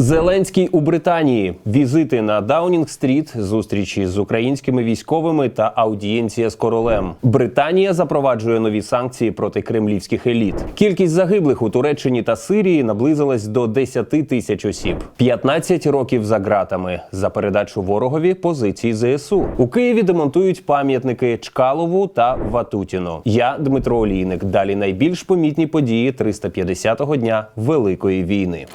Зеленський у Британії, візити на Даунінг-стріт, зустрічі з українськими військовими та аудієнція з королем. Британія запроваджує нові санкції проти кремлівських еліт. Кількість загиблих у Туреччині та Сирії наблизилась до 10 тисяч осіб. 15 років за ґратами за передачу ворогові позицій ЗСУ. У Києві демонтують пам'ятники Чкалову та Ватутіну. Я Дмитро Олійник. Далі найбільш помітні події 350-го дня Великої війни.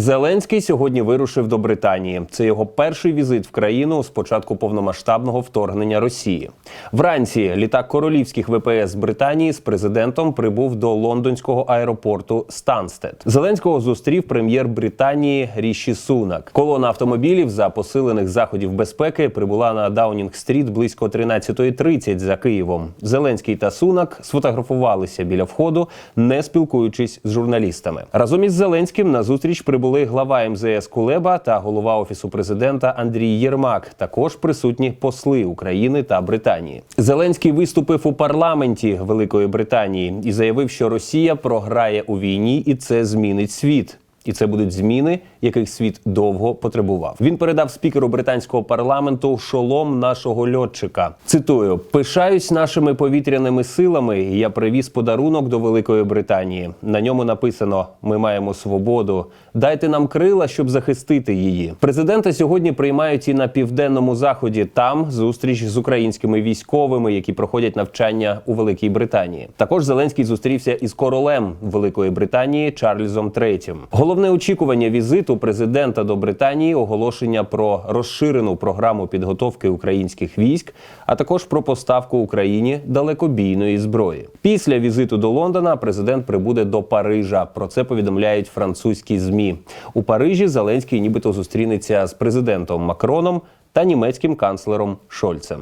Зеленський сьогодні вирушив до Британії. Це його перший візит в країну з початку повномасштабного вторгнення Росії. Вранці літак королівських ВПС Британії з президентом прибув до лондонського аеропорту Станстед. Зеленського зустрів прем'єр Британії Ріші Сунак. Колона автомобілів за посилених заходів безпеки прибула на Даунінг-стріт близько 13.30 за Києвом. Зеленський та Сунак сфотографувалися біля входу, не спілкуючись з журналістами. Разом із Зеленським на зустріч прибули глава МЗС Кулеба та голова офісу президента Андрій Єрмак. Також присутні посли України та Британії. Зеленський виступив у парламенті Великої Британії і заявив, що Росія програє у війні, і це змінить світ. І це будуть зміни, яких світ довго потребував. Він передав спікеру британського парламенту шолом нашого льотчика. Цитую: пишаюсь нашими повітряними силами. Я привіз подарунок до Великої Британії. На ньому написано: Ми маємо свободу. Дайте нам крила, щоб захистити її. Президента сьогодні приймають і на південному заході. Там зустріч з українськими військовими, які проходять навчання у Великій Британії. Також Зеленський зустрівся із королем Великої Британії Чарльзом III. Головне очікування візиту президента до Британії оголошення про розширену програму підготовки українських військ, а також про поставку Україні далекобійної зброї. Після візиту до Лондона президент прибуде до Парижа. Про це повідомляють французькі змі. У Парижі Зеленський нібито зустрінеться з президентом Макроном та німецьким канцлером Шольцем.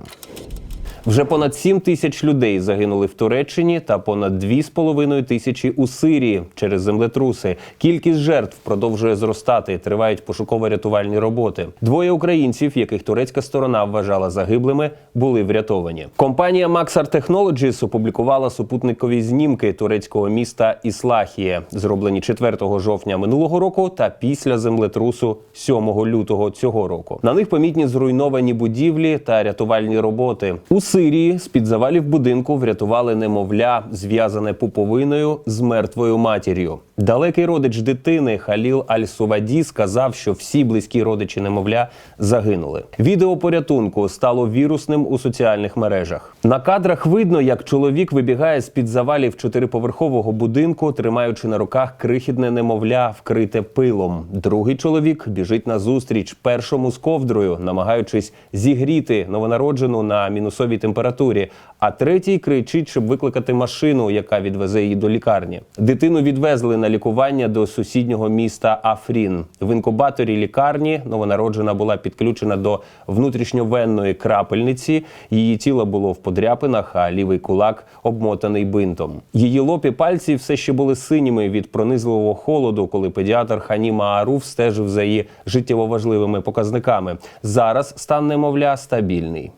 Вже понад 7 тисяч людей загинули в Туреччині та понад 2,5 тисячі у Сирії через землетруси. Кількість жертв продовжує зростати. Тривають пошуково-рятувальні роботи. Двоє українців, яких турецька сторона вважала загиблими, були врятовані. Компанія Maxar Technologies опублікувала супутникові знімки турецького міста Іслахія, зроблені 4 жовтня минулого року та після землетрусу 7 лютого цього року. На них помітні зруйновані будівлі та рятувальні роботи. У Сирії з під завалів будинку врятували немовля, зв'язане пуповиною з мертвою матір'ю. Далекий родич дитини Халіл Аль-Суваді сказав, що всі близькі родичі немовля загинули. Відео порятунку стало вірусним у соціальних мережах. На кадрах видно, як чоловік вибігає з під завалів чотириповерхового будинку, тримаючи на руках крихітне немовля, вкрите пилом. Другий чоловік біжить на зустріч першому з ковдрою, намагаючись зігріти новонароджену на мінусовій температурі. А третій кричить, щоб викликати машину, яка відвезе її до лікарні. Дитину відвезли на лікування до сусіднього міста Афрін. В інкубаторі лікарні новонароджена була підключена до внутрішньовенної крапельниці. Її тіло було в подряпинах, а лівий кулак обмотаний бинтом. Її лоб і пальці все ще були синіми від пронизливого холоду, коли педіатр Ханіма Аруф стежив за її життєво важливими показниками. Зараз стан немовля стабільний.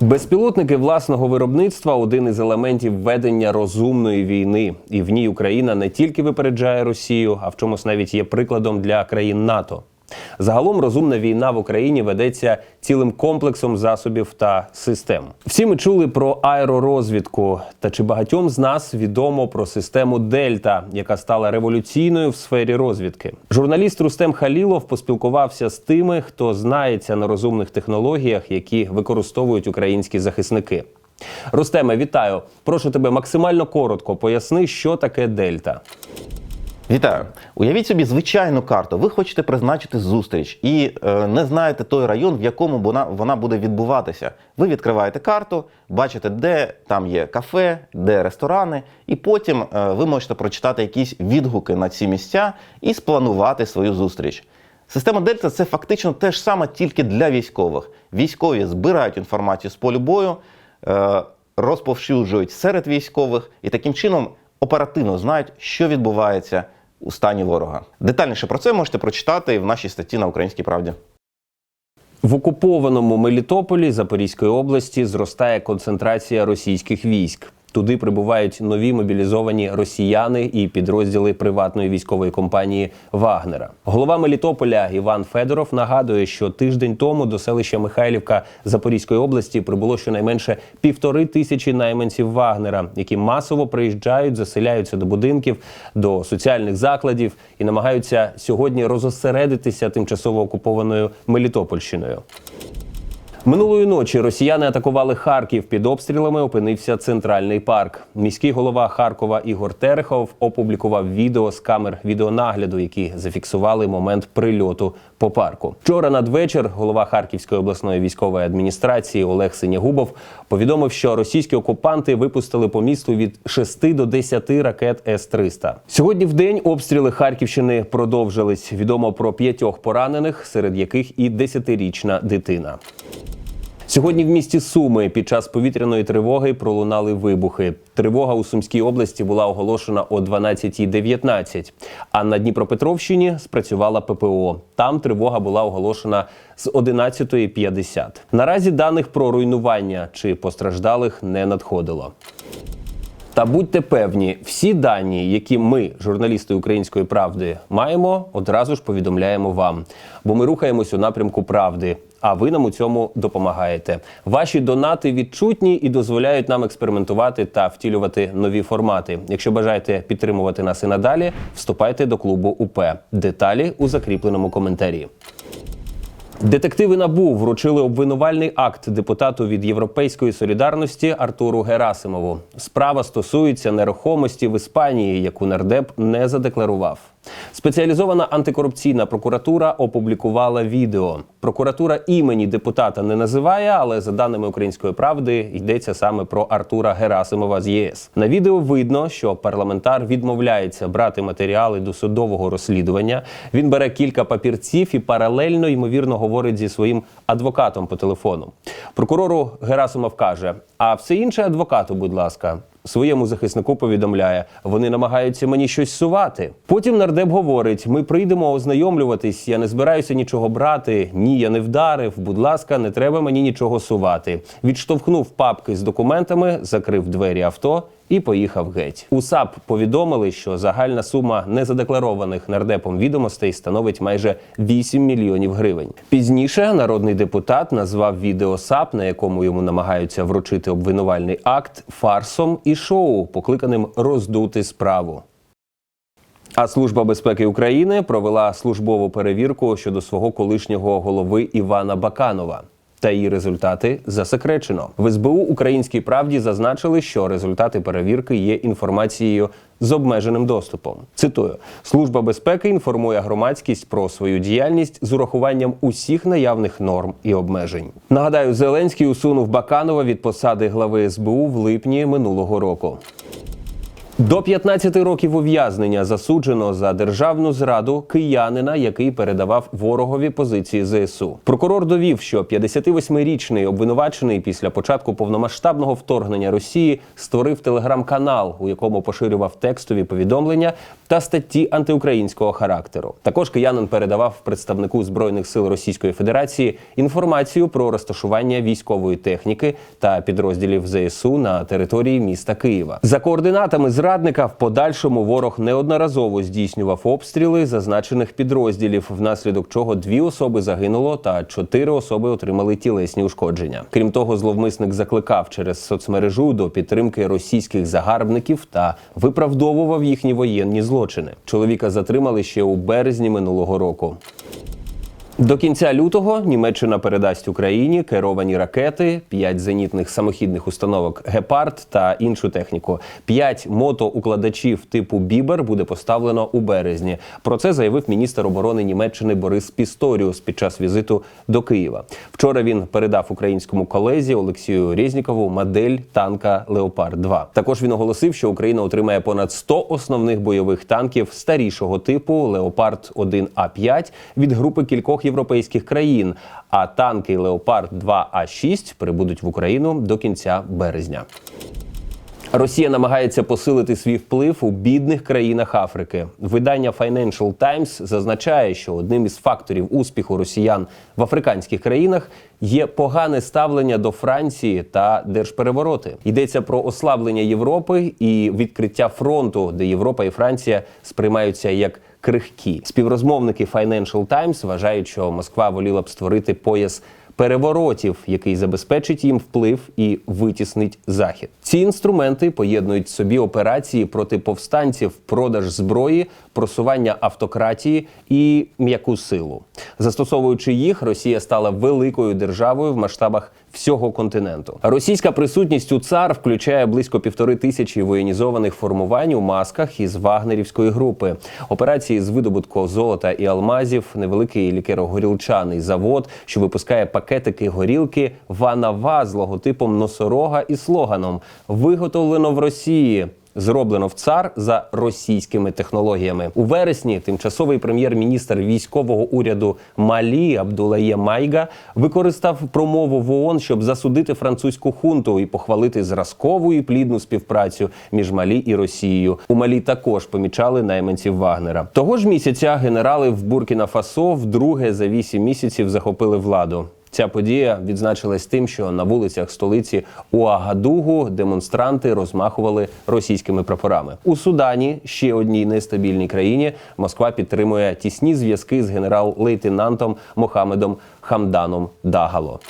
Безпілотники власного виробництва один із елементів ведення розумної війни, і в ній Україна не тільки випереджає Росію, а в чомусь навіть є прикладом для країн НАТО. Загалом розумна війна в Україні ведеться цілим комплексом засобів та систем. Всі ми чули про аеророзвідку. Та чи багатьом з нас відомо про систему Дельта, яка стала революційною в сфері розвідки? Журналіст Рустем Халілов поспілкувався з тими, хто знається на розумних технологіях, які використовують українські захисники. Рустеме, вітаю! Прошу тебе максимально коротко поясни, що таке Дельта. Вітаю. Уявіть собі звичайну карту. Ви хочете призначити зустріч і е, не знаєте той район, в якому вона, вона буде відбуватися. Ви відкриваєте карту, бачите, де там є кафе, де ресторани, і потім е, ви можете прочитати якісь відгуки на ці місця і спланувати свою зустріч. Система Дельта це фактично те ж саме тільки для військових. Військові збирають інформацію з полю бою, е, розповсюджують серед військових і таким чином оперативно знають, що відбувається у стані ворога. Детальніше про це можете прочитати в нашій статті на Українській правді. В окупованому Мелітополі Запорізької області зростає концентрація російських військ. Туди прибувають нові мобілізовані росіяни і підрозділи приватної військової компанії Вагнера. Голова Мелітополя Іван Федоров нагадує, що тиждень тому до селища Михайлівка Запорізької області прибуло щонайменше півтори тисячі найманців Вагнера, які масово приїжджають, заселяються до будинків, до соціальних закладів і намагаються сьогодні розосередитися тимчасово окупованою Мелітопольщиною. Минулої ночі росіяни атакували Харків. Під обстрілами опинився центральний парк. Міський голова Харкова Ігор Терехов опублікував відео з камер відеонагляду, які зафіксували момент прильоту по парку. Вчора надвечір голова Харківської обласної військової адміністрації Олег Синягубов повідомив, що російські окупанти випустили по місту від 6 до 10 ракет С-300. Сьогодні в день обстріли Харківщини продовжились. Відомо про п'ятьох поранених, серед яких і 10-річна дитина. Сьогодні в місті Суми під час повітряної тривоги пролунали вибухи. Тривога у Сумській області була оголошена о 12.19, а на Дніпропетровщині спрацювала ППО. Там тривога була оголошена з 11.50. Наразі даних про руйнування чи постраждалих не надходило. Та будьте певні, всі дані, які ми, журналісти Української правди, маємо, одразу ж повідомляємо вам. Бо ми рухаємось у напрямку правди. А ви нам у цьому допомагаєте. Ваші донати відчутні і дозволяють нам експериментувати та втілювати нові формати. Якщо бажаєте підтримувати нас і надалі, вступайте до клубу УП. Деталі у закріпленому коментарі. Детективи НАБУ вручили обвинувальний акт депутату від Європейської солідарності Артуру Герасимову. Справа стосується нерухомості в Іспанії, яку нардеп не задекларував. Спеціалізована антикорупційна прокуратура опублікувала відео. Прокуратура імені депутата не називає, але за даними української правди йдеться саме про Артура Герасимова з ЄС. На відео видно, що парламентар відмовляється брати матеріали до судового розслідування. Він бере кілька папірців і паралельно ймовірно говорить зі своїм адвокатом по телефону. Прокурору Герасимов каже: а все інше адвокату, будь ласка. Своєму захиснику повідомляє, вони намагаються мені щось сувати. Потім нардеп говорить: ми прийдемо ознайомлюватись. Я не збираюся нічого брати. Ні, я не вдарив. Будь ласка, не треба мені нічого сувати. Відштовхнув папки з документами, закрив двері авто і поїхав геть. У САП повідомили, що загальна сума незадекларованих нардепом відомостей становить майже 8 мільйонів гривень. Пізніше народний депутат назвав відео САП, на якому йому намагаються вручити обвинувальний акт, фарсом і шоу, покликаним роздути справу. А служба безпеки України провела службову перевірку щодо свого колишнього голови Івана Баканова. Та її результати засекречено. В СБУ Українській правді зазначили, що результати перевірки є інформацією з обмеженим доступом. Цитую: служба безпеки інформує громадськість про свою діяльність з урахуванням усіх наявних норм і обмежень. Нагадаю, Зеленський усунув Баканова від посади глави СБУ в липні минулого року. До 15 років ув'язнення засуджено за державну зраду киянина, який передавав ворогові позиції ЗСУ. Прокурор довів, що 58-річний обвинувачений після початку повномасштабного вторгнення Росії створив телеграм-канал, у якому поширював текстові повідомлення та статті антиукраїнського характеру. Також киянин передавав представнику збройних сил Російської Федерації інформацію про розташування військової техніки та підрозділів ЗСУ на території міста Києва. За координатами зрадника в подальшому ворог неодноразово здійснював обстріли зазначених підрозділів, внаслідок чого дві особи загинуло та чотири особи отримали тілесні ушкодження. Крім того, зловмисник закликав через соцмережу до підтримки російських загарбників та виправдовував їхні воєнні злочини. Чоловіка затримали ще у березні минулого року. До кінця лютого Німеччина передасть Україні керовані ракети, 5 зенітних самохідних установок Гепард та іншу техніку. 5 мотоукладачів типу Бібер буде поставлено у березні. Про це заявив міністр оборони Німеччини Борис Пісторіус під час візиту до Києва. Вчора він передав українському колезі Олексію Резнікову модель танка Леопард 2 Також він оголосив, що Україна отримає понад 100 основних бойових танків старішого типу Леопард 1 А 5 від групи кількох європейських країн. А танки Леопард 2 А 6 прибудуть в Україну до кінця березня. Росія намагається посилити свій вплив у бідних країнах Африки. Видання Financial Times зазначає, що одним із факторів успіху росіян в африканських країнах є погане ставлення до Франції та держперевороти. Йдеться про ослаблення Європи і відкриття фронту, де Європа і Франція сприймаються як крихкі. Співрозмовники Financial Times вважають, що Москва воліла б створити пояс переворотів, який забезпечить їм вплив і витіснить захід. Ці інструменти поєднують собі операції проти повстанців, продаж зброї, просування автократії і м'яку силу. Застосовуючи їх, Росія стала великою державою в масштабах всього континенту. Російська присутність у ЦАР включає близько півтори тисячі воєнізованих формувань у масках із вагнерівської групи. Операції з видобутку золота і алмазів, невеликий лікеро-горілчаний завод, що випускає пакетики горілки Ванава з логотипом носорога і слоганом Виготовлено в Росії. Зроблено в ЦАР за російськими технологіями у вересні. Тимчасовий прем'єр-міністр військового уряду Малі Абдулає Майга використав промову в ООН, щоб засудити французьку хунту і похвалити зразкову і плідну співпрацю між Малі і Росією. У Малі також помічали найманців Вагнера. Того ж місяця генерали в Буркіна Фасо вдруге за вісім місяців захопили владу. Ця подія відзначилась тим, що на вулицях столиці Уагадугу демонстранти розмахували російськими прапорами. У Судані, ще одній нестабільній країні, Москва підтримує тісні зв'язки з генерал-лейтенантом Мохамедом Хамданом Дагало.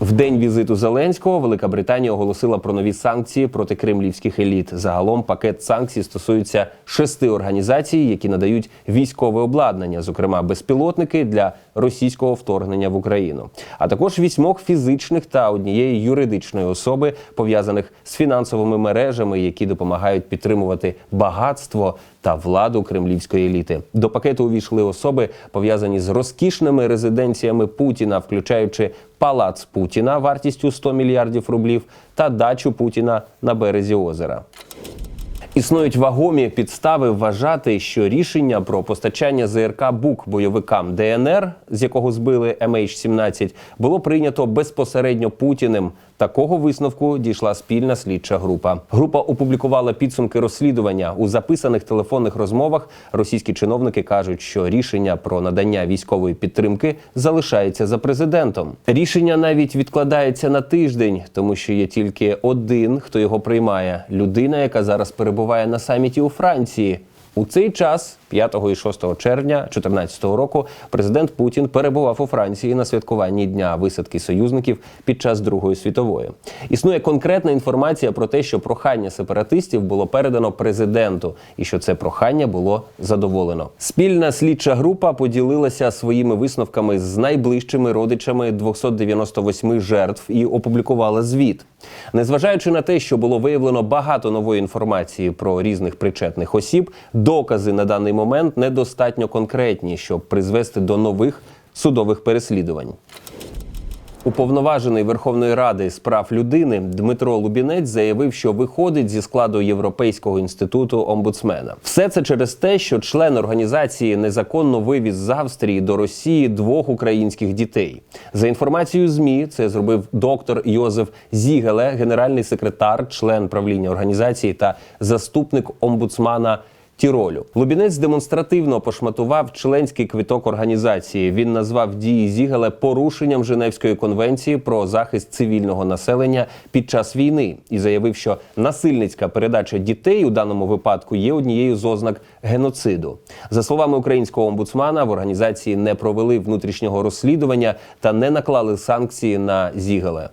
В день візиту Зеленського Велика Британія оголосила про нові санкції проти кремлівських еліт. Загалом пакет санкцій стосується шести організацій, які надають військове обладнання, зокрема безпілотники для російського вторгнення в Україну, а також вісьмох фізичних та однієї юридичної особи, пов'язаних з фінансовими мережами, які допомагають підтримувати багатство та владу кремлівської еліти. До пакету увійшли особи, пов'язані з розкішними резиденціями Путіна, включаючи палац Путіна вартістю 100 мільярдів рублів та дачу Путіна на березі озера. Існують вагомі підстави вважати, що рішення про постачання ЗРК БУК бойовикам ДНР, з якого збили MH17, було прийнято безпосередньо Путіним. Такого висновку дійшла спільна слідча група. Група опублікувала підсумки розслідування у записаних телефонних розмовах. Російські чиновники кажуть, що рішення про надання військової підтримки залишається за президентом. Рішення навіть відкладається на тиждень, тому що є тільки один, хто його приймає людина, яка зараз перебуває на саміті у Франції. У цей час, 5 і 6 червня 2014 року, президент Путін перебував у Франції на святкуванні дня висадки союзників під час Другої світової. Існує конкретна інформація про те, що прохання сепаратистів було передано президенту, і що це прохання було задоволено. Спільна слідча група поділилася своїми висновками з найближчими родичами 298 жертв і опублікувала звіт. Незважаючи на те, що було виявлено багато нової інформації про різних причетних осіб, докази на даний момент недостатньо конкретні, щоб призвести до нових судових переслідувань. Уповноважений Верховної Ради з прав людини Дмитро Лубінець заявив, що виходить зі складу Європейського інституту омбудсмена. Все це через те, що член організації незаконно вивіз з Австрії до Росії двох українських дітей. За інформацією змі, це зробив доктор Йозеф Зігеле, генеральний секретар, член правління організації та заступник омбудсмана. Тіролю Лубінець демонстративно пошматував членський квиток організації. Він назвав дії Зігеле порушенням Женевської конвенції про захист цивільного населення під час війни і заявив, що насильницька передача дітей у даному випадку є однією з ознак геноциду. За словами українського омбудсмана, в організації не провели внутрішнього розслідування та не наклали санкції на Зігеле.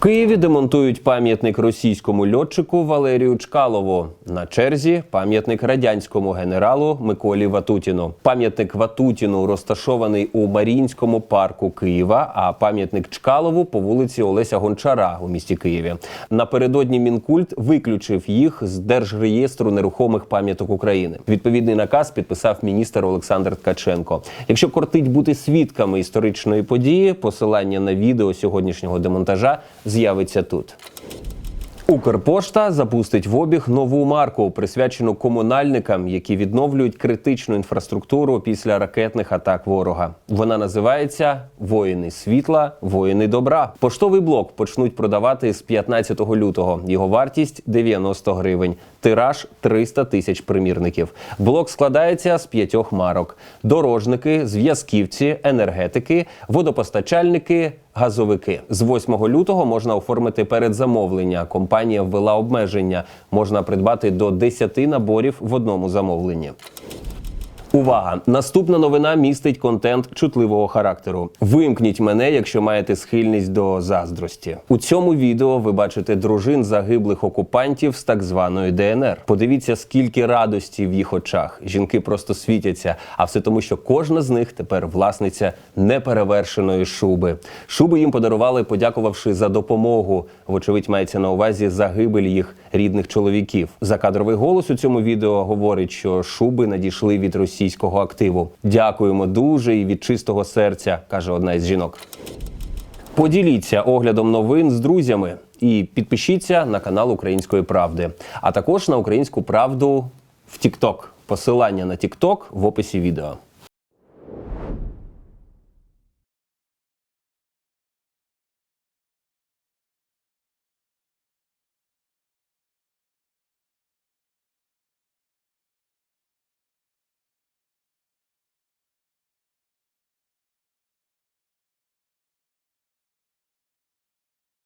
Києві демонтують пам'ятник російському льотчику Валерію Чкалову. На черзі пам'ятник радянському генералу Миколі Ватутіну. Пам'ятник Ватутіну розташований у Маріїнському парку Києва, а пам'ятник Чкалову по вулиці Олеся Гончара у місті Києві. Напередодні мінкульт виключив їх з держреєстру нерухомих пам'яток України. Відповідний наказ підписав міністр Олександр Ткаченко. Якщо кортить бути свідками історичної події, посилання на відео сьогоднішнього демонтажа з'явиться тут. Укрпошта запустить в обіг нову марку, присвячену комунальникам, які відновлюють критичну інфраструктуру після ракетних атак ворога. Вона називається Воїни світла, воїни добра. Поштовий блок почнуть продавати з 15 лютого. Його вартість 90 гривень. Тираж 300 тисяч примірників. Блок складається з п'ятьох марок: дорожники, зв'язківці, енергетики, водопостачальники. Газовики з 8 лютого можна оформити передзамовлення. Компанія ввела обмеження. Можна придбати до 10 наборів в одному замовленні. Увага! Наступна новина містить контент чутливого характеру. Вимкніть мене, якщо маєте схильність до заздрості. У цьому відео ви бачите дружин загиблих окупантів з так званої ДНР. Подивіться, скільки радості в їх очах. Жінки просто світяться, а все тому, що кожна з них тепер власниця неперевершеної шуби. Шуби їм подарували, подякувавши за допомогу. Вочевидь, мається на увазі загибель їх рідних чоловіків. Закадровий голос у цьому відео говорить, що шуби надійшли від російського активу. Дякуємо дуже і від чистого серця, каже одна із жінок. Поділіться оглядом новин з друзями і підпишіться на канал Української правди, а також на Українську правду в TikTok. Посилання на TikTok в описі відео.